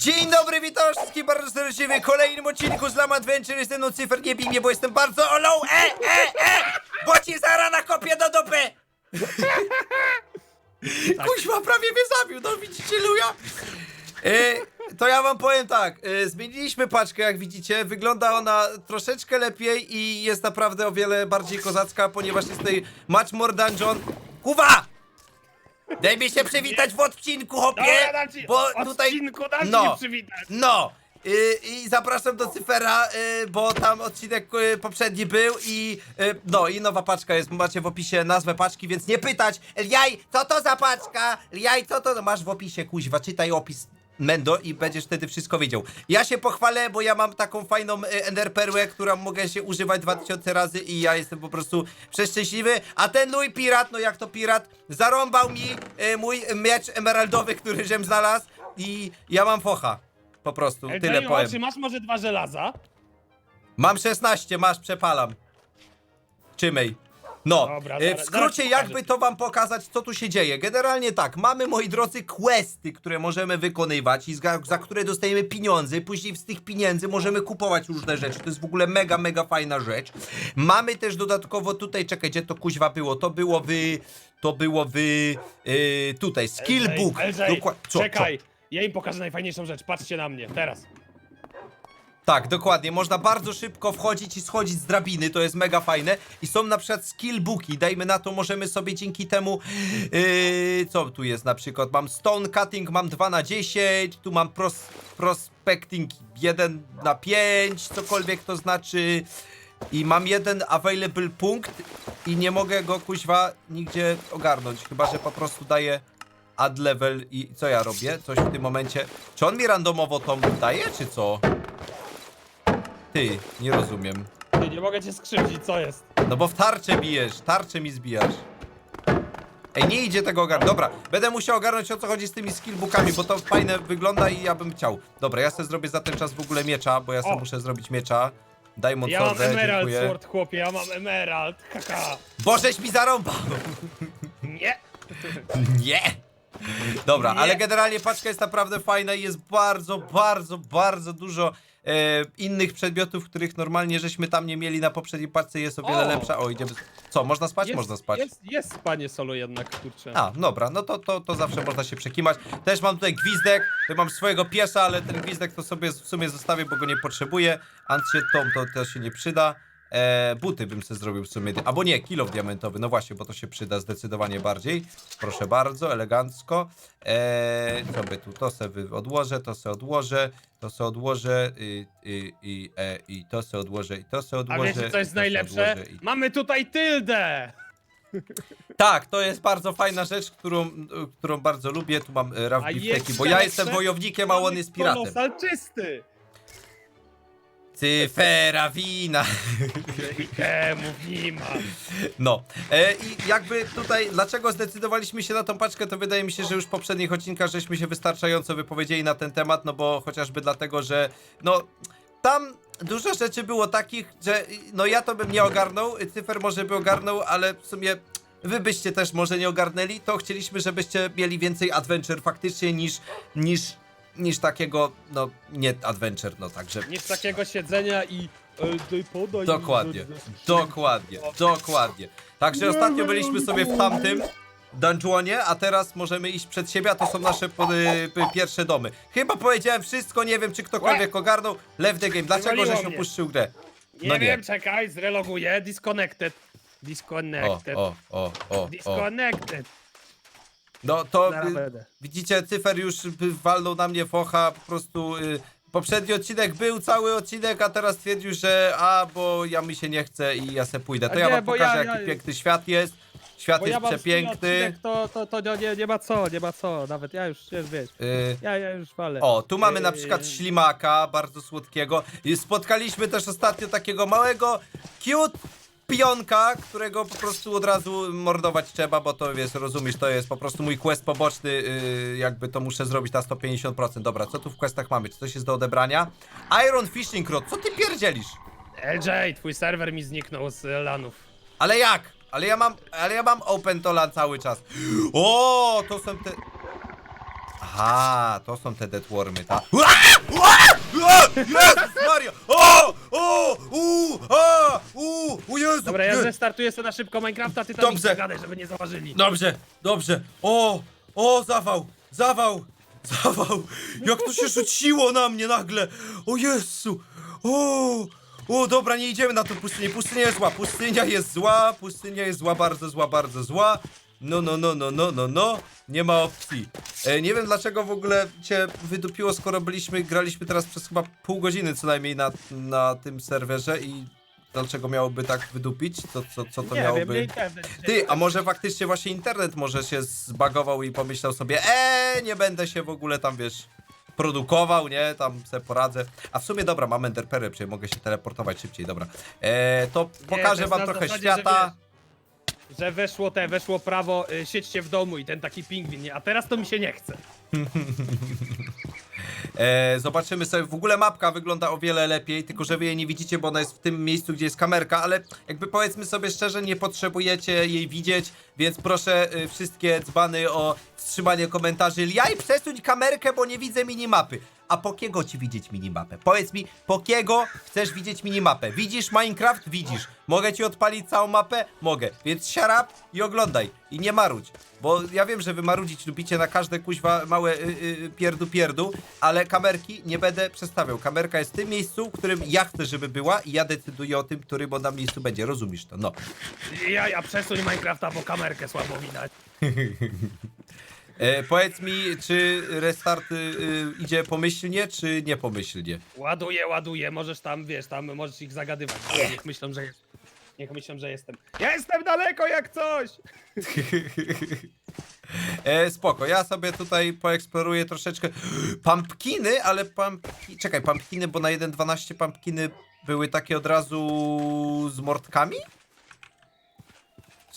Dzień dobry, witam wszystkich bardzo serdecznie w kolejnym odcinku z Lam Adventure. Jestem no cyfer, nie bo jestem bardzo olą. E, e, e! Bo ci zara na kopię do dupy! Kuźma prawie mnie zabił, no widzicie, luja? E, to ja wam powiem tak, e, zmieniliśmy paczkę, jak widzicie, wygląda ona troszeczkę lepiej i jest naprawdę o wiele bardziej kozacka, ponieważ jest tutaj Much More Dungeon. Kuwa! Daj mi się przywitać w odcinku, hopie! Dobra, dam ci bo odcinku, tutaj... dam ci no, się przywitać. no! Y, I zapraszam do Cyfera, y, bo tam odcinek y, poprzedni był i y, no i nowa paczka jest, macie w opisie nazwę paczki, więc nie pytać Jaj, co to za paczka? Jaj, co to? Masz w opisie, kuźwa, czytaj opis Mendo i będziesz wtedy wszystko wiedział. Ja się pochwalę, bo ja mam taką fajną y, Ender Perłę, którą mogę się używać 2000 razy i ja jestem po prostu przeszczęśliwy, a ten mój pirat, no jak to pirat, zarąbał mi y, mój miecz emeraldowy, który żem znalazł i ja mam focha. Po prostu, Ej, tyle Jay, powiem. Czy masz może dwa żelaza? Mam 16, masz, przepalam. Czymej. No, Dobra, e, zaraz- w skrócie jakby to wam pokazać, co tu się dzieje. Generalnie tak, mamy, moi drodzy, questy, które możemy wykonywać i za, za które dostajemy pieniądze. Później z tych pieniędzy możemy kupować różne rzeczy. To jest w ogóle mega, mega fajna rzecz. Mamy też dodatkowo tutaj, czekaj, gdzie to kuźwa było? To było w... To było w... e, tutaj, skillbook. LJ, Dokła- co, czekaj. Ja im pokażę najfajniejszą rzecz. Patrzcie na mnie, teraz. Tak, dokładnie. Można bardzo szybko wchodzić i schodzić z drabiny, to jest mega fajne. I są na przykład skillbooki, dajmy na to, możemy sobie dzięki temu. Yy, co tu jest na przykład? Mam stone cutting, mam 2 na 10, tu mam pros, prospecting 1 na 5, cokolwiek to znaczy. I mam jeden available punkt i nie mogę go kuźwa nigdzie ogarnąć, chyba że po prostu daję add level i co ja robię? Coś w tym momencie. Czy on mi randomowo tą daje, czy co? Ty, nie rozumiem. Ty, nie mogę cię skrzywdzić, co jest? No bo w tarczę bijesz, tarczę mi zbijasz. Ej, nie idzie tego ogarnąć. Dobra, będę musiał ogarnąć o co chodzi z tymi skillbookami, bo to fajne wygląda i ja bym chciał. Dobra, ja sobie zrobię za ten czas w ogóle miecza, bo ja sobie O. muszę zrobić miecza. Diamond Ja mam emerald dziękuję. sword, chłopie, ja mam emerald. Haha. Bożeś mi zarąbał! Nie. Nie! Dobra, Nie. ale generalnie paczka jest naprawdę fajna i jest bardzo, bardzo, bardzo dużo e, innych przedmiotów, których normalnie żeśmy tam nie mieli na poprzedniej paczce jest o wiele O! lepsza. O, idziemy. Co, można spać? Jest, można spać. Jest, jest panie solo jednak, kurczę. A, dobra, no to, to, to zawsze można się przekimać. Też mam tutaj gwizdek, to mam swojego piesa, ale ten gwizdek to sobie w sumie zostawię, bo go nie potrzebuję. Ansietom to też się nie przyda. E, buty bym sobie zrobił w sumie. Albo nie, kilo diamentowy, no właśnie, bo to się przyda zdecydowanie bardziej. Proszę bardzo, elegancko. E, co by tu, to sobie odłożę, to sobie odłożę, to sobie odłożę i, i, i, e, i to sobie odłożę, i to sobie A odłożę. wiecie co jest i to najlepsze? odłożę, i- Mamy tutaj tyldę! tak, to jest bardzo fajna rzecz, którą, y, którą bardzo lubię. Tu mam y, A Bifteki, jeszcze bo ja jestem wojownikiem, a on jest piratem. Kolosal czysty! Cyfera wina. Temu. No. E, I jakby tutaj, dlaczego zdecydowaliśmy się na tą paczkę, to wydaje mi się, że już w poprzednich odcinkach żeśmy się wystarczająco wypowiedzieli na ten temat, no bo chociażby dlatego, że no tam dużo rzeczy było takich, że no ja to bym nie ogarnął, cyfer może by ogarnął, ale w sumie wy byście też może nie ogarnęli, to chcieliśmy, żebyście mieli więcej adventure faktycznie niż, niż, niż takiego, no nie adventure, no także Niż takiego siedzenia i... e, daj podaj mi Dokładnie, dokładnie, dokładnie. Także ostatnio byliśmy sobie w tamtym dungeonie, a teraz możemy iść przed siebie, a to są nasze po- y, pierwsze domy. Chyba powiedziałem wszystko, nie wiem czy ktokolwiek ogarnął. Left the game, dlaczego Wywaliło żeś mnie. opuścił grę? Nie No nie. wiem, czekaj, zreloguję. Disconnected. O, Disconnected. o, o, o, o. Disconnected. No to y, widzicie, cyfer już y, walnął na mnie focha, po prostu y, poprzedni odcinek był cały odcinek, a teraz stwierdził, że a, bo ja mi się nie chce i ja se pójdę. To A ja nie, wam bo pokażę, ja- jaki ja- piękny świat jest. Świat Bo jest ja mam przepiękny. Odcinek, to, to, to, nie, nie ma co, nie ma co. Nawet ja już, już wiesz. Y, Ja, ja już walę. O, tu mamy na Yy, przykład ślimaka, bardzo słodkiego. I spotkaliśmy też ostatnio takiego małego, cute pionka, którego po prostu od razu mordować trzeba, bo to wiesz, rozumiesz, to jest po prostu mój quest poboczny, yy, jakby to muszę zrobić na 150%. Dobra, co tu w questach mamy? Czy coś jest do odebrania? Iron Fishing Rod, co ty pierdzielisz? LJ, twój serwer mi zniknął z lanów. Ale jak? Ale ja mam, ale ja mam open to LAN cały czas. O, to są te... Aha, to są te deadwormy, tak? Jezus Maria! O! O! U! A! U! U Jezu! Dobra, ja zrestartuję sobie na szybko Minecrafta, ty tam Dobrze. Dobrze. gadaj, żeby nie zauważyli. Dobrze, dobrze. O! O, zawał! Zawał! Zawał! Jak to się rzuciło na mnie nagle! O Jezu! O! O, dobra, nie idziemy na tą pustynię. Pustynia jest zła, pustynia jest zła, pustynia jest zła, bardzo zła, bardzo zła. No, no, no, no, no, no, no. Nie ma opcji. E, nie wiem dlaczego w ogóle cię wydupiło, skoro byliśmy, graliśmy teraz przez chyba pół godziny co najmniej na, na tym serwerze i dlaczego miałoby tak wydupić? Co, co, co to nie miałoby... wiem, nie internet. Ty, a może faktycznie właśnie internet może się zbagował i pomyślał sobie, eee, nie będę się w ogóle tam, wiesz, produkował, nie, tam se poradzę. A w sumie, dobra, mam enderpery, czyli mogę się teleportować szybciej, dobra. Eee, to Nie, pokażę to jest wam trochę zasadzie, świata. Że, że weszło te, weszło prawo, y, siedźcie w domu i ten taki pingwin, nie? A teraz to mi się nie chce. E, zobaczymy sobie, w ogóle mapka wygląda o wiele lepiej, tylko że wy jej nie widzicie, bo ona jest w tym miejscu, gdzie jest kamerka, ale jakby powiedzmy sobie szczerze, nie potrzebujecie jej widzieć, więc proszę y, wszystkie dzbany o wstrzymanie komentarzy. Jaj, przesuń kamerkę, bo nie widzę minimapy. A po kiego ci widzieć minimapę? Powiedz mi, po kiego chcesz widzieć minimapę? Widzisz Minecraft? Widzisz. Mogę ci odpalić całą mapę? Mogę. Więc siarap i oglądaj. I nie marudź. Bo ja wiem, że wy marudzić lubicie na każde kuźwa małe y, y, pierdu pierdu, ale kamerki nie będę przestawiał. Kamerka jest w tym miejscu, w którym ja chcę, żeby była i ja decyduję o tym, którym ona miejscu będzie. Rozumiesz to? No. Ja, ja przesuń Minecrafta, bo kamerkę słabo widać. E, powiedz mi, czy restart y, y, idzie pomyślnie, czy niepomyślnie? Ładuję, ładuję, możesz tam, wiesz, tam możesz ich zagadywać. Niech myślą, że jest. Niech myślą, że jestem. Ja jestem daleko jak coś! E, spoko, ja sobie tutaj poeksploruję troszeczkę. Pumpkiny, ale pumpki... Czekaj, pumpkiny, bo na 1.12 pumpkiny były takie od razu z mordkami?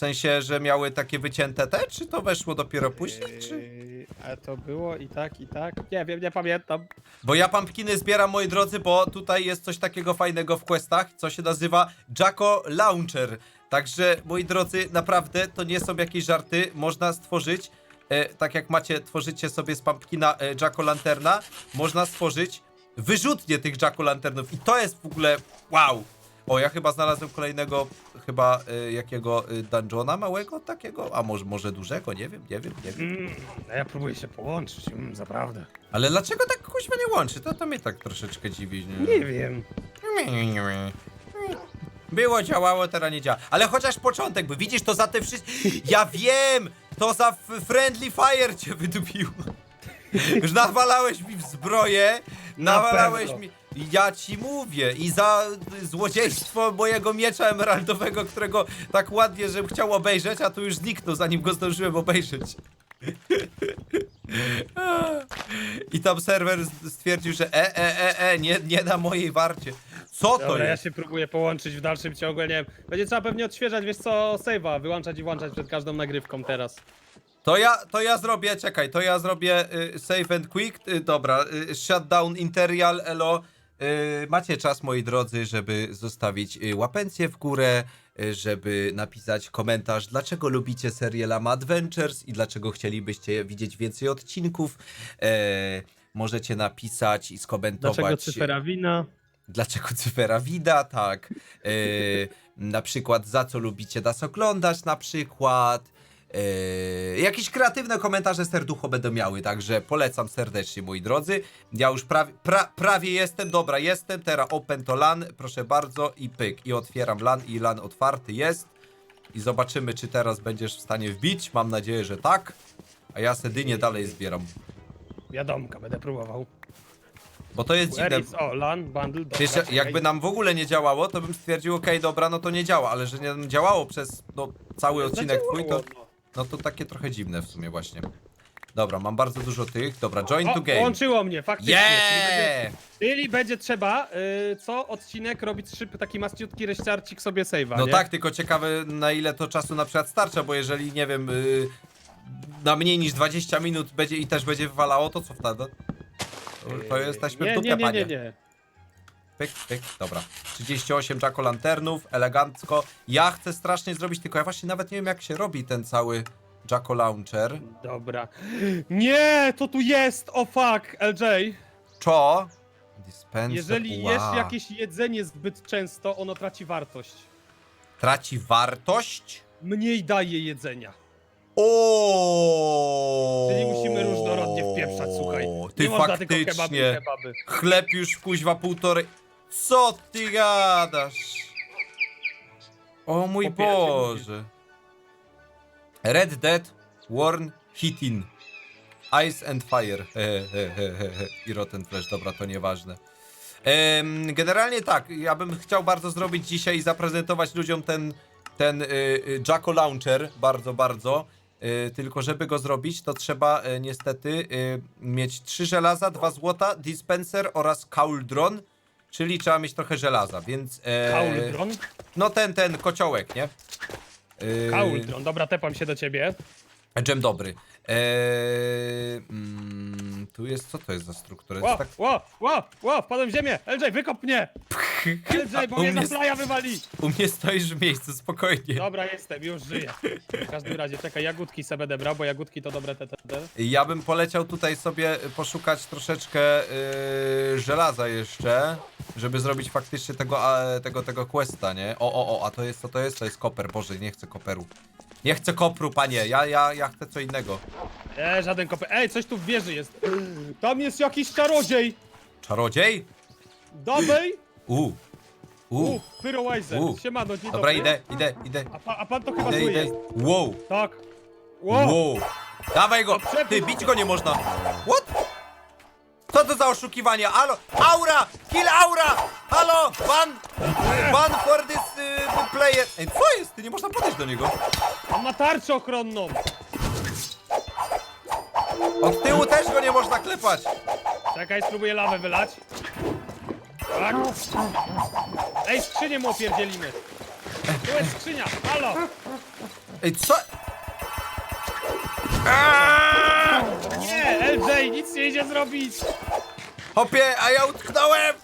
W sensie, że miały takie wycięte te, czy to weszło dopiero później, czy... Yy, A to było i tak, i tak. Nie wiem, nie pamiętam. Bo ja pumpkiny zbieram, moi drodzy, bo tutaj jest coś takiego fajnego w questach, co się nazywa Jacko Launcher. Także, moi drodzy, naprawdę to nie są jakieś żarty. Można stworzyć, e, tak jak macie, tworzycie sobie z pumpkina e, Jacko Lanterna, można stworzyć wyrzutnie tych Jacko Lanternów. I to jest w ogóle wow. O, ja chyba znalazłem kolejnego, chyba e, jakiego e, dungeona małego takiego, a może, może dużego, nie wiem, nie wiem, nie wiem. Mm, a ja próbuję się połączyć, mm, zaprawdę. Ale dlaczego tak kuźwa nie łączy? To, to mnie tak troszeczkę dziwi. Nie? Nie wiem. Było, działało, teraz nie działa. Ale chociaż początek, bo widzisz, to za te wszystkie... Ja wiem! To za f- Friendly Fire cię wydupiło. Już nawalałeś mi w zbroję, nawalałeś pewno. mi... Ja ci mówię i za złodziejstwo mojego miecza emeraldowego, którego tak ładnie, żebym chciał obejrzeć, a tu już zniknął, zanim go zdążyłem obejrzeć. I tam serwer stwierdził, że e, e, e, e, nie, nie na mojej warcie. Co to Dobra, ja jest? się próbuję połączyć w dalszym ciągu, ja nie wiem. Będzie trzeba pewnie odświeżać, wiesz co, save'a, wyłączać i włączać przed każdą nagrywką teraz. To ja, to ja zrobię, czekaj, to ja zrobię y, save and quick, y, dobra, y, shutdown interial, elo. Y, macie czas, moi drodzy, żeby zostawić y, łapencję w górę, y, żeby napisać komentarz, dlaczego lubicie serię Lama Adventures i dlaczego chcielibyście widzieć więcej odcinków. E, możecie napisać i skomentować. Dlaczego cyfera wina? Dlaczego cyfera wida, tak. E, na przykład za co lubicie nas oglądać, na przykład. Jakieś kreatywne komentarze serducho będą miały, także polecam serdecznie, moi drodzy. Ja już prawie, pra, prawie jestem, dobra, jestem, teraz open to LAN, proszę bardzo, i pyk. I otwieram LAN, i LAN otwarty jest. I zobaczymy, czy teraz będziesz w stanie wbić. Mam nadzieję, że tak. A ja sedynie dalej zbieram. Wiadomka, będę próbował. Bo to jest Where dziwne. is, o, LAN, bundle, dobra, Wiesz, czekaj. jakby nam w ogóle nie działało, to bym stwierdził, okej, dobra, no to nie działa, ale że nie działało przez no, cały odcinek twój, to, Zadziałało, no to takie trochę dziwne w sumie właśnie. Dobra, mam bardzo dużo tych. Dobra, join O, to game. połączyło mnie, faktycznie. Czyli będzie, Yeah! czyli będzie trzeba y, co odcinek robić szyb, taki maściutki reściarcik sobie save'a, No nie? tak, tylko ciekawe na ile to czasu na przykład starcza, bo jeżeli, nie wiem, yy, na mniej niż 20 minut będzie i też będzie wywalało, to co wtedy? To, to jesteśmy nie, w dupie, nie, nie, panie. nie, nie. Pyk, pyk, dobra. 38 Jacko Lanternów, elegancko. Ja chcę strasznie zrobić, tylko ja właśnie nawet nie wiem jak się robi ten cały Jacko Launcher. Dobra. Nie, to tu jest! O fuck, LJ. Czo? Dispenser. Jeżeli Ła. jesz jakieś jedzenie zbyt często, ono traci wartość. Traci wartość? Mniej daje jedzenia. O. Czyli musimy różnorodnie wpieprzać, słuchaj. Ty Nie tylko kebaby faktycznie. kebaby. Chleb już kuźwa półtorej. Co ty gadasz? O mój Boże. Red Dead Warn Hitin. Ice and Fire. He, he, he, he, he. I Rotten Flesh, dobra, to nieważne. Em, generalnie tak, ja bym chciał bardzo zrobić dzisiaj i zaprezentować ludziom ten, ten y, y, Jacko Launcher, bardzo, bardzo. Y, tylko żeby go zrobić, to trzeba y, niestety y, mieć 3 żelaza, 2 złota, dispenser oraz cauldron, czyli trzeba mieć trochę żelaza, więc... E, Kauldron? No ten, ten kociołek, nie? Y, Kauldron, dobra, tepam się do ciebie. Dżem dobry. Eee, mm, tu jest, co to jest za struktura? Ło, jest tak... ło, ło, ło, wpadłem w ziemię! LJ, wykop mnie! LJ, bo U mnie mnie- za playa wywali! U mnie stoisz w miejscu, spokojnie. Dobra, jestem, już żyję. W każdym razie, czekaj, jagódki sobie będę brał, bo jagódki to dobre te, te, te. Ja bym poleciał tutaj sobie poszukać troszeczkę yy, żelaza jeszcze, żeby zrobić faktycznie tego, a, tego, tego questa, nie? O, o, o, a to jest, co to jest? To jest koper, Boże, nie chcę koperu. Nie chcę kopru, panie, ja, ja, ja chcę co innego. E, żaden kopy. Ej, coś tu w wieży jest. Tam jest jakiś czarodziej! Czarodziej? Dobej! U, u, U, Pyrowizer. U. Siemano, dzień dobra, dobry. idę, idę, idę, A, pa, a pan to chyba idę, zły idę. jest. Wow, Tak. Wow. wow. Dawaj go, przepuść ty, bić go nie można. What? Co to za oszukiwanie? Halo, aura, kill aura, halo, ban, ban for this y, player. Ej, co jest? Ty nie można podejść do niego. On ma tarczę ochronną. Od tyłu też go nie można klepać. Czekaj, spróbuję lawę wylać. Tak. Ej, skrzynię mu opierdzielimy. Tu jest skrzynia, halo. Ej, co? Nie, LJ, nic nie idzie zrobić. Hopie, a ja utknąłem.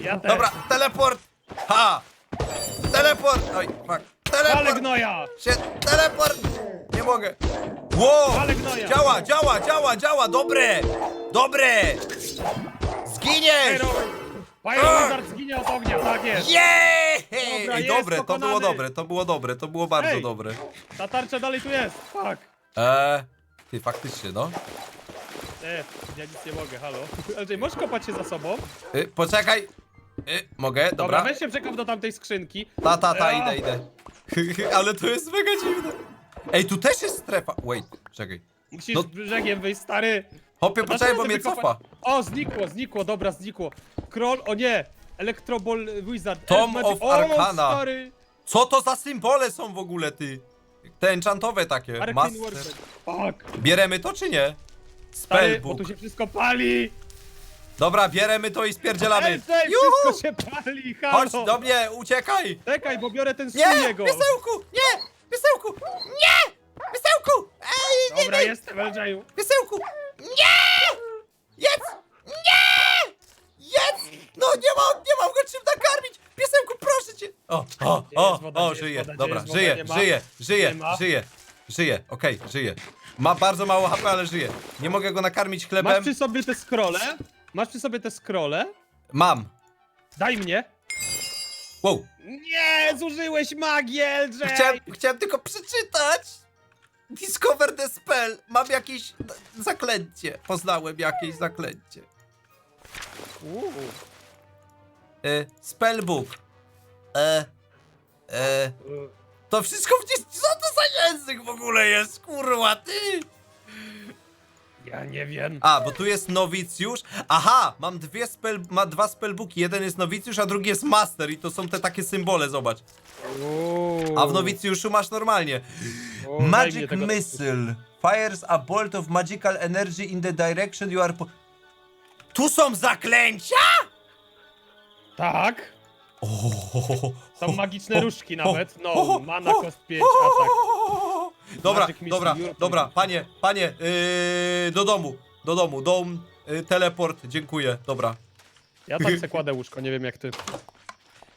Ja też. Dobra, teleport. Ha. Teleport. Oj, fuck. Ale Teleport. gnoja. Się, teleport. Nie mogę. Wow. Ale gnoja. Działa, działa, działa, działa. Dobre. Dobre. Zginiesz. Pyro... Zginie od ognia, tak jest. Jej! Dobra, Ej, jest dobre, to pokonany. było dobre, to było dobre, to było bardzo Ej. dobre. Ta tarcza dalej tu jest, tak. Eee, ty faktycznie, no. E, ja nic nie mogę, halo. LJ, możesz kopać się za sobą? Y, poczekaj. Y, mogę, Dobra, dobra. weź się przekop do tamtej skrzynki. Ta, ta, ta, Ja. idę, idę. Ale to jest mega dziwne. Ej, tu też jest strefa. Wait, czekaj. Musisz No. brzegiem wyjść, stary. Hopie, poczekaj, bo mnie cofa. O, znikło, znikło, dobra, znikło. Kroll, o nie! Electroball Wizard. Tom Elf Magic- of o, Arcana. stary! Co to za symbole są w ogóle, ty? Te enchantowe takie. Arcane Master. Warfare. Fuck. Bieremy to czy nie? Stary, bo Spellbook. tu się wszystko pali! Dobra, bieremy to i spierdzielamy. Ej, ej, Juhu! wszystko się pali, halo! Chodź do mnie, uciekaj! Czekaj, bo biorę ten Nie! stół jego. Piesełku! Nie! Piesełku! Nie! Piesełku! Ej, nie, Dobra, nie! jestem, LJ-u. Piesełku! Nie! Jedz! Nie! Jedz! No nie mam, nie mam go czym nakarmić! Piesełku, proszę cię! O, o, Gdzie o, jest woda, o, gdzie jest żyje, gdzie dobra, woda? żyje, Nie ma? żyje, żyje, Nie ma? żyje, żyje, okej, żyje. Ma bardzo mało HP, ale żyje. Nie mogę go nakarmić Masz chlebem. przy sobie te scrolle? Masz przy sobie te scrolle? Mam. Daj mnie. Wow. Nie, zużyłeś magię, LJ! Chciałem, chciałem tylko przeczytać. Discover the spell. Mam jakieś zaklęcie. Poznałem jakieś zaklęcie. Uuu. Y, spellbook. E, e, to wszystko gdzieś. Co to za język w ogóle jest, kurwa, ty? Ja nie wiem. A, bo tu jest nowicjusz. Aha, mam dwie spell, ma dwa spellbooki. Jeden jest nowicjusz, a drugi jest master. I to są te takie symbole, zobacz. Uuu. A w nowicjuszu masz normalnie. O, daj mnie Magic tego- Missile. Fires a bolt of magical energy in the direction you are... Po... Tu są zaklęcia? Tak. Są magiczne różdżki nawet. No, mana, o, kost 5, atak. Dobra, Magic dobra, Europe dobra, panie, panie, yy, do domu, do domu, dom, yy, teleport, dziękuję, dobra. Ja tam se kładę łóżko, nie wiem jak ty.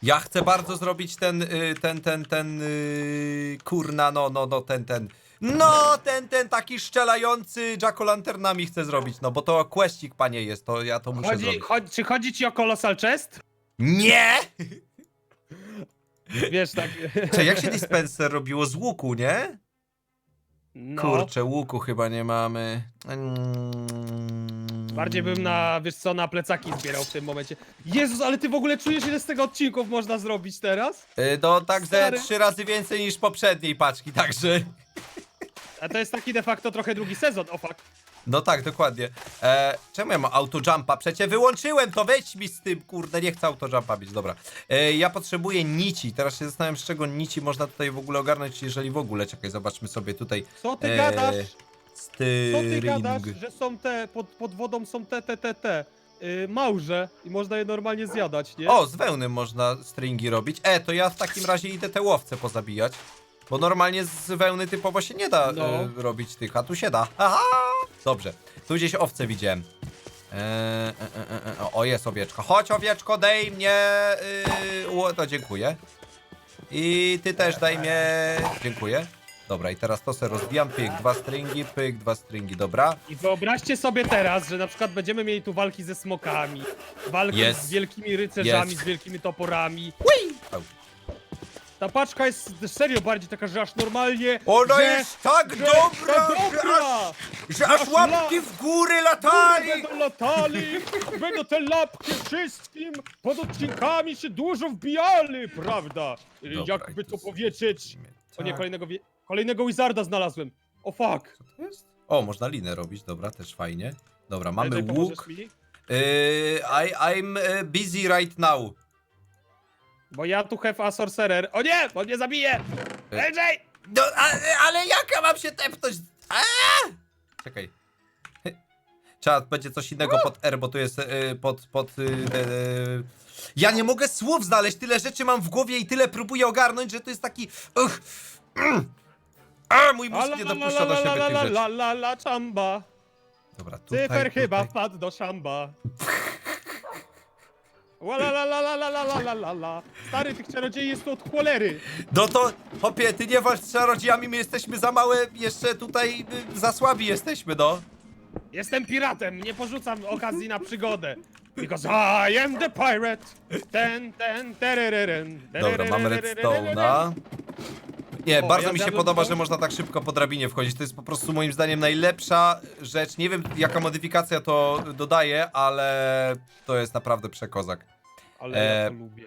Ja chcę bardzo zrobić ten, y, ten, ten, ten, y, kurna, no, no, no, ten, ten, No, ten, ten taki szczelający jack lanternami chcę zrobić, no bo to questik, panie, jest, to ja to muszę Chodzi, zrobić. chodzi, czy chodzi ci o Colossal Chest? Nie! Wiesz, tak... Czy jak się dispenser robiło z łuku, nie? No, Kurczę, łuku chyba nie mamy. Mm. bardziej bym na, wiesz co, na plecaki zbierał w tym momencie. Jezus, ale ty w ogóle czujesz, ile z tego odcinków można zrobić teraz? Y, No tak ze Stary. trzy razy więcej niż poprzedniej paczki, także... A to jest taki de facto trochę drugi sezon, o fuck. No tak, dokładnie. E, czemu ja mam autojumpa? Przecież wyłączyłem to, weź mi z tym, kurde, nie chcę autojumpa mieć, dobra. E, ja potrzebuję nici, teraz się zastanawiam, z czego nici można tutaj w ogóle ogarnąć, jeżeli w ogóle. Czekaj, zobaczmy sobie tutaj. Co ty e, gadasz? Co ty Styring. gadasz, że są te, pod, pod wodą są te, te, te, te, yy, małże i można je normalnie zjadać, nie? O, z wełny można stringi robić. E, to ja w takim razie idę te łowce pozabijać. Bo normalnie z wełny typowo się nie da No. e, robić tych, a tu się da. Aha! Dobrze, tu gdzieś owce widziałem. E, e, e, e, o, jest owieczka. Chodź owieczko, daj mnie. Yy, o, to dziękuję. I ty też daj mnie. Dziękuję. Dobra, i teraz to se rozbijam. Pyk, dwa stringi, pyk, dwa stringi, dobra. I wyobraźcie sobie teraz, że na przykład będziemy mieli tu walki ze smokami, walki Jest. z wielkimi rycerzami, Jest. z wielkimi toporami. Au. Ta paczka jest serio bardziej taka, że aż normalnie. Ona że, jest tak że, dobra, że że dobra! aż, że aż łapki w góry Kurde, latali. Będą latali, będą te lapki wszystkim pod odcinkami się dużo wbijali, prawda? Dobra, Jakby to powiedzieć. wchodzimy. O nie, Tak. kolejnego, kolejnego wizarda znalazłem. O fuck. Co to jest? O, można linę robić, dobra, też fajnie. Dobra, mamy łuk. Yy, I, I'm uh, busy right now. Bo ja tu have a sorcerer. O nie, on mnie zabije! E. LJ! No, ale, ale jak ja mam się tepnąć? Aaa! Czekaj. Trzeba będzie coś innego pod R, bo tu jest yy, pod, pod yy, yy. Ja nie mogę słów znaleźć, tyle rzeczy mam w głowie i tyle próbuję ogarnąć, że to jest taki... Uch, mm. A, mój mózg nie dopuszcza do siebie tych rzeczy. la, la, la, czamba. Dobra, tutaj, Cyfer chyba wpadł do szamba. Ła la la la la la la la la la la. Stary, tych czarodziei jest tu od cholery. No to, hopie, ty nie walcz z czarodziejami, my jesteśmy za małe, jeszcze tutaj y, za słabi jesteśmy, no. Jestem piratem, nie porzucam okazji na przygodę. Because I am the pirate. Ten, ten, terereren. Dobra, mam redstone'a. Nie, O, bardzo ja mi się zjadłem podoba, to. że można tak szybko po drabinie wchodzić. To jest po prostu moim zdaniem najlepsza rzecz. Nie wiem, jaka modyfikacja to dodaje, ale to jest naprawdę przekozak. Ale ja to E, lubię.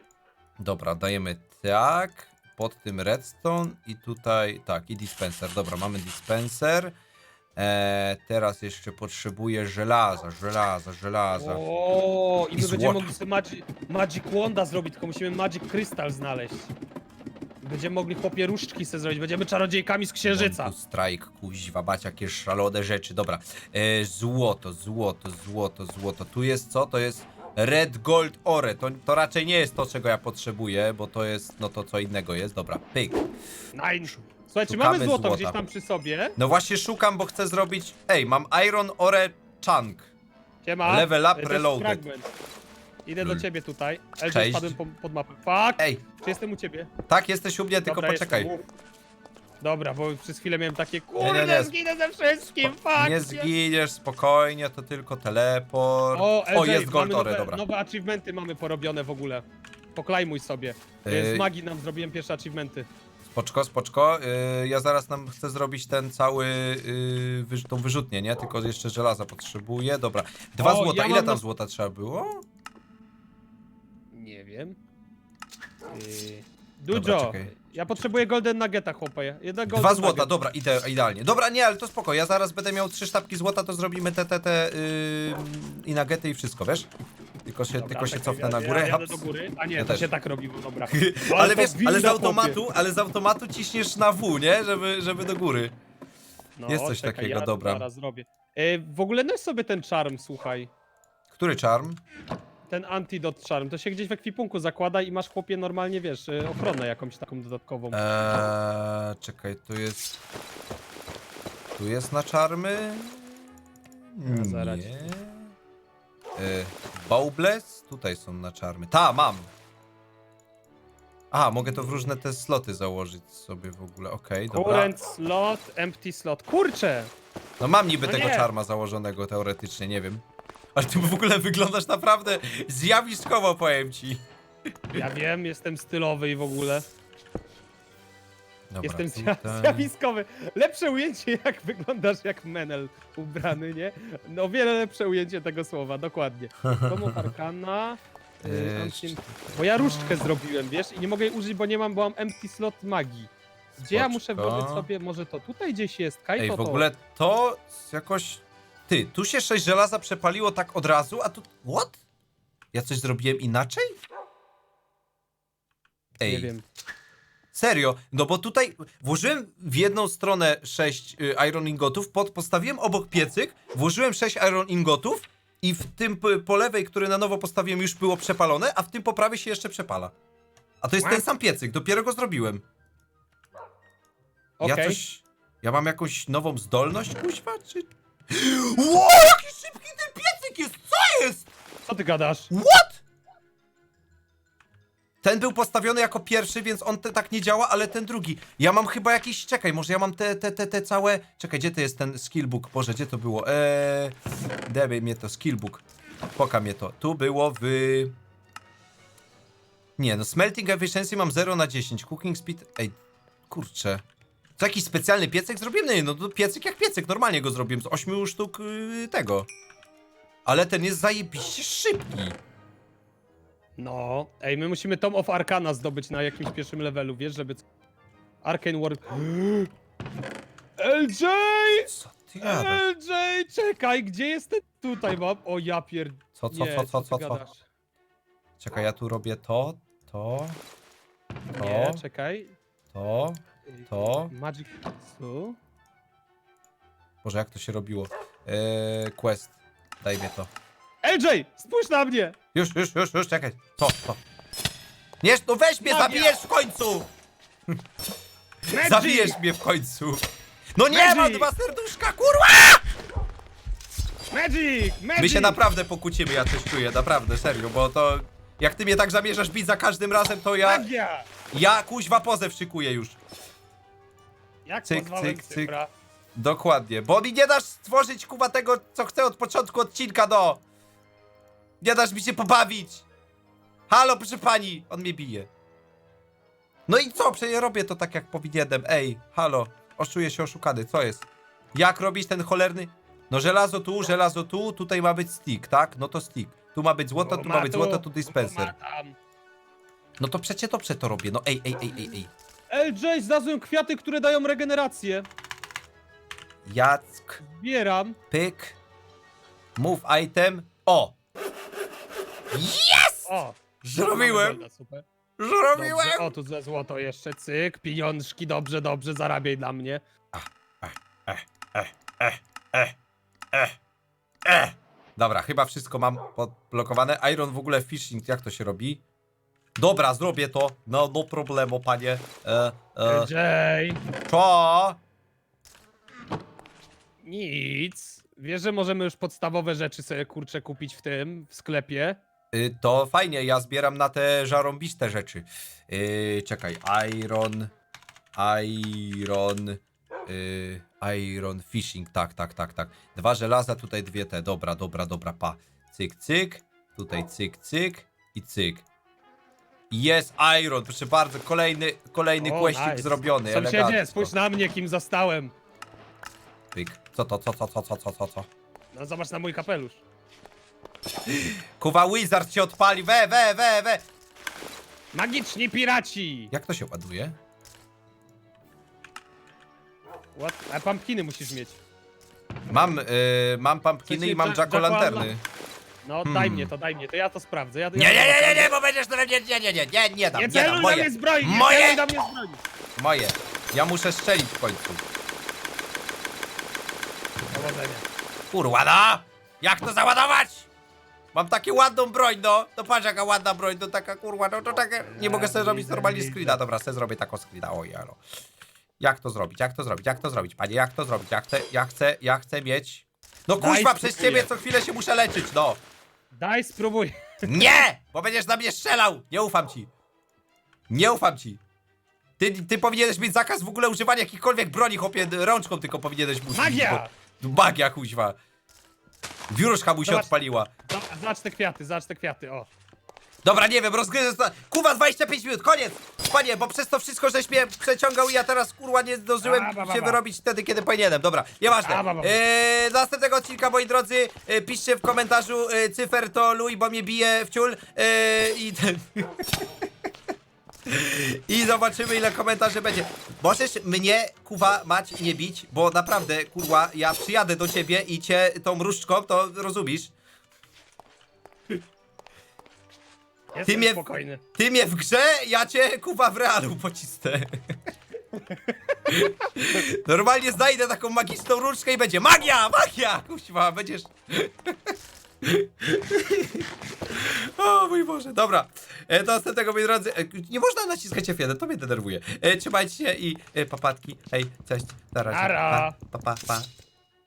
Dobra, dajemy tak, pod tym redstone i tutaj, tak, i dispenser. Dobra, mamy dispenser. E, teraz jeszcze potrzebuję żelaza, żelaza, żelaza. O, i I my będziemy mogli sobie Magic, Magic Wanda zrobić, tylko musimy Magic Crystal znaleźć. Będziemy mogli chłopie różdżki sobie zrobić, będziemy czarodziejkami z księżyca. Strike, kuźwa, bać jakie szalone rzeczy. Dobra, e, złoto, złoto, złoto, złoto. Tu jest co? To jest Red Gold Ore. To, to raczej nie jest to, czego ja potrzebuję, bo to jest, no to co innego jest. Dobra, pyk. Nine. Słuchajcie, Szukamy mamy złoto złota. gdzieś tam przy sobie. No właśnie szukam, bo chcę zrobić... Ej, mam Iron Ore Chunk. Siema. Level up, To jest reloaded. fragment. Idę do Lol. ciebie tutaj. LJ Cześć. spadłem po, pod mapę. Fuck! Ej, Czy jestem u ciebie? tak, jesteś u mnie, tylko Dobra, poczekaj. Jestem. Dobra, bo przez chwilę miałem takie nie, kurde, nie. zginę ze wszystkim, fuck! Nie zginiesz, spokojnie, to tylko teleport. O, LJ, jest mamy nowe, dobra. nowe achievementy mamy porobione w ogóle. Poklejmuj sobie. Z magii nam zrobiłem pierwsze achievementy. Spoczko, spoczko. Yy, ja zaraz nam chcę zrobić ten cały, yy, wyż, tą wyrzutnię, nie? Tylko jeszcze żelaza potrzebuję. Dobra. Dwa O, złota. ja Ile tam na- złota trzeba było? Nie wiem. Yy... Dobra, Dużo. czekaj. ja potrzebuję golden nuggeta, chłopie. Golden Dwa złota, nugget. dobra, ide, idealnie. Dobra, nie, ale to spoko. Ja zaraz będę miał trzy sztabki złota, to zrobimy te, te, te yy, i nagety i wszystko, wiesz? Tylko się, Dobra, tylko się czekaj, cofnę na ja- górę. Ja jadę haps. do góry. A nie, Ja to też. się tak robiło, dobra. Ale to wiesz, ale z winda, automatu, chłopie. ale z automatu ciśniesz na W, nie? Żeby, żeby do góry. No, Jest coś takiego, ja dobra. Zaraz zrobię. E, w ogóle noś sobie ten charm, słuchaj. Który charm? Ten antidot charm. To się gdzieś w ekwipunku zakłada i masz chłopie normalnie, wiesz, e, ochronę jakąś taką dodatkową. Eee, czekaj, tu jest. Tu jest na czarmy? Ja zaraz. Nie. Eee, Baubles? Tutaj są na czarmy. Ta, mam! A, mogę to w różne te sloty założyć sobie w ogóle, okej, dobra. Current slot, empty slot. Kurczę! No mam niby No tego nie. czarma założonego teoretycznie, nie wiem. Ale ty w ogóle wyglądasz naprawdę zjawiskowo, powiem ci. Ja wiem, jestem stylowy i w ogóle. Dobra, Jestem tutaj. zja- zjawiskowy. Lepsze ujęcie, jak wyglądasz jak Menel ubrany, nie? No, o wiele lepsze ujęcie tego słowa, dokładnie. Tomu Arkana. Ancient- bo ja różdżkę zrobiłem, wiesz, i nie mogę jej użyć, bo nie mam, bo mam empty slot magii. Gdzie ja muszę Spoczko. włożyć sobie, może to tutaj gdzieś jest, Kaj, Ej, w to. ogóle to jakoś... Ty, tu się sześć żelaza przepaliło tak od razu, a tu... What? Ja coś zrobiłem inaczej? Ej, Nie wiem. serio, no bo tutaj włożyłem w jedną stronę sześć y, iron ingotów, pod, postawiłem obok piecyk, włożyłem sześć iron ingotów i w tym p- po lewej, który na nowo postawiłem już było przepalone, a w tym po prawej się jeszcze przepala. A to jest ten sam piecyk, dopiero go zrobiłem. Okej. Ja coś... Ja mam jakąś nową zdolność, kuźwa, czy... Ło, jaki szybki ten piecyk jest! Co jest? Co ty gadasz? What? Ten był postawiony jako pierwszy, więc on te, tak nie działa, ale ten drugi. Ja mam chyba jakiś... Czekaj, może ja mam te, te, te, te całe... Czekaj, gdzie to jest ten skillbook? Boże, gdzie to było? Eee... Deby mnie to, skillbook. Poka mnie to. Tu było w... Nie, no smelting efficiency mam 0 na 10. Cooking speed... Ej, kurczę. To jakiś specjalny piecyk zrobiłem? Nie, no to piecyk jak piecyk. Normalnie go zrobiłem z 8 sztuk yy, tego. Ale ten jest zajebiście szybki. No, ej, my musimy Tom of Arcana zdobyć na jakimś pierwszym levelu, wiesz, żeby... Arcane Word... LJ! Co ty gadasz? LJ, czekaj, gdzie jest ten... Tutaj mam... O, ja pier... Co, co, Nie, co, co, ty co, co? gadasz? Czekaj, ja tu robię to, to, Nie, to, czekaj. to. To. Magic... Co? Boże, jak to się robiło? Eee, quest. Daj mnie to. LJ, spójrz na mnie! Już, już, już, już, czekaj. To, to. Nie, no weź mnie, Magia! zabijesz w końcu! Magic! Zabijesz mnie w końcu! No nie, Magic! mam dwa serduszka, kurwa! Magic! Magic! My się naprawdę pokłócimy, ja coś czuję, naprawdę, serio, bo to... Jak ty mnie tak zamierzasz bić za każdym razem, to ja... Magia! Ja kuźwa pozew szykuję już. Jak Cyk, cyk, cyk. Dokładnie, bo mi nie dasz stworzyć kuwa tego, co chcę od początku odcinka, no! Nie dasz mi się pobawić! Halo, proszę pani! On mnie bije. No i co? Przecież robię to tak, jak powinienem. Ej, halo, oszuję się oszukany, co jest? Jak robić ten cholerny... No żelazo tu, żelazo tu, tutaj ma być stick, tak? No to stick. Tu ma być złoto, tu ma być złoto, tu dispenser. No to przecie dobrze to robię, no ej, ej, ej, ej, ej. LJ, znalazłem kwiaty, które dają regenerację. Jack, Zbieram. pyk, move item, o! Yes! O! Zrobiłem! Dobra, Super. Zrobiłem! Dobrze. O, tu ze złoto jeszcze, cyk. Pieniążki, dobrze, dobrze, zarabiaj dla mnie. Eh. Dobra, chyba wszystko mam podblokowane. Iron w ogóle fishing, jak to się robi? Dobra, zrobię to. No, no problemu, panie. E, e, co? Nic. Wiesz, że możemy już podstawowe rzeczy sobie, kurczę, kupić w tym, w sklepie? Y, to fajnie, ja zbieram na te żarąbiste rzeczy. Y, czekaj, iron, iron, y, iron fishing, tak, tak, tak, tak. Dwa żelaza, tutaj dwie te, dobra, dobra, dobra, pa. Cyk, cyk, tutaj cyk, cyk i cyk. Jest iron, proszę bardzo, kolejny, kolejny O, questik nice. zrobiony, Sąsiedzie, elegancko. spójrz na mnie, kim zostałem. Pyk. Co to, co, co, co, co, co, co, co? No zobacz na mój kapelusz. Kuwa Wizard się odpali, we, we, we, we. Magiczni piraci! Jak to się ładuje? What? A pumpkiny musisz mieć. Mam, y, mam pumpkiny i mam Jack- jacko-lanterny. No, Hmm. daj mnie to, daj mnie to, ja to sprawdzę. Ja, Nie, nie, nie, nie, nie, bo będziesz to nie, nie, nie, nie, nie, nie dam, Nie nie celuj dam, na moje, mnie zbroi! Nie moje! celuj na mnie zbroi! moje. Ja muszę strzelić w końcu. Powodzenia. Kurwa, no! Jak to załadować? Mam taką ładną broń, no. To patrz jaka ładna broń, to taka kurwa, no to taka... Nie mogę sobie zrobić normalnie screena. Dobra, sobie zrobię taką screena, oj, jalo. Jak to zrobić, jak to zrobić, jak to zrobić, panie, jak to zrobić? Ja chcę, ja chcę, ja chcę mieć... No Daj, kuźwa, przez spróbuję. ciebie co chwilę się muszę leczyć, no. Daj, spróbuj. Nie! Bo będziesz na mnie strzelał! Nie ufam ci. Nie ufam ci. Ty, ty powinieneś mieć zakaz w ogóle używania jakichkolwiek broni, chłopie, rączką tylko powinieneś musieć. Magia! Bo- Magia, kuźwa. Wióruszka mu się Zobacz. odpaliła. Zobacz te kwiaty, zobacz te kwiaty, o. Dobra, nie wiem, rozgryzę sta... Kuwa, 25 minut, koniec! Panie, bo przez to wszystko, żeś mnie przeciągał i ja teraz, kurwa, nie zdążyłem A, ba, ba, się ba. wyrobić wtedy, kiedy powinienem. Dobra, nieważne. A, ba, ba, ba. Do następnego odcinka, moi drodzy, e, piszcie w komentarzu e, cyfer to luj, bo mnie bije w ciul. I ten... I zobaczymy, ile komentarzy będzie. Możesz mnie, kuwa, mać nie bić, bo naprawdę, kurwa, ja przyjadę do ciebie i cię tą różdżką, to rozumiesz? Jestem mnie- spokojny. Ty mnie w grze, ja cię kuwa w realu pocisnę. Normalnie znajdę taką magiczną różdżkę i będzie magia, magia! Kuźwa, będziesz... o mój Boże, dobra. E, do następnego, moi drodzy. E, nie można naciskać F1, to mnie denerwuje. E, trzymajcie się i e, papatki. Hej, cześć, na razie. Nara. Pa, pa, pa. pa.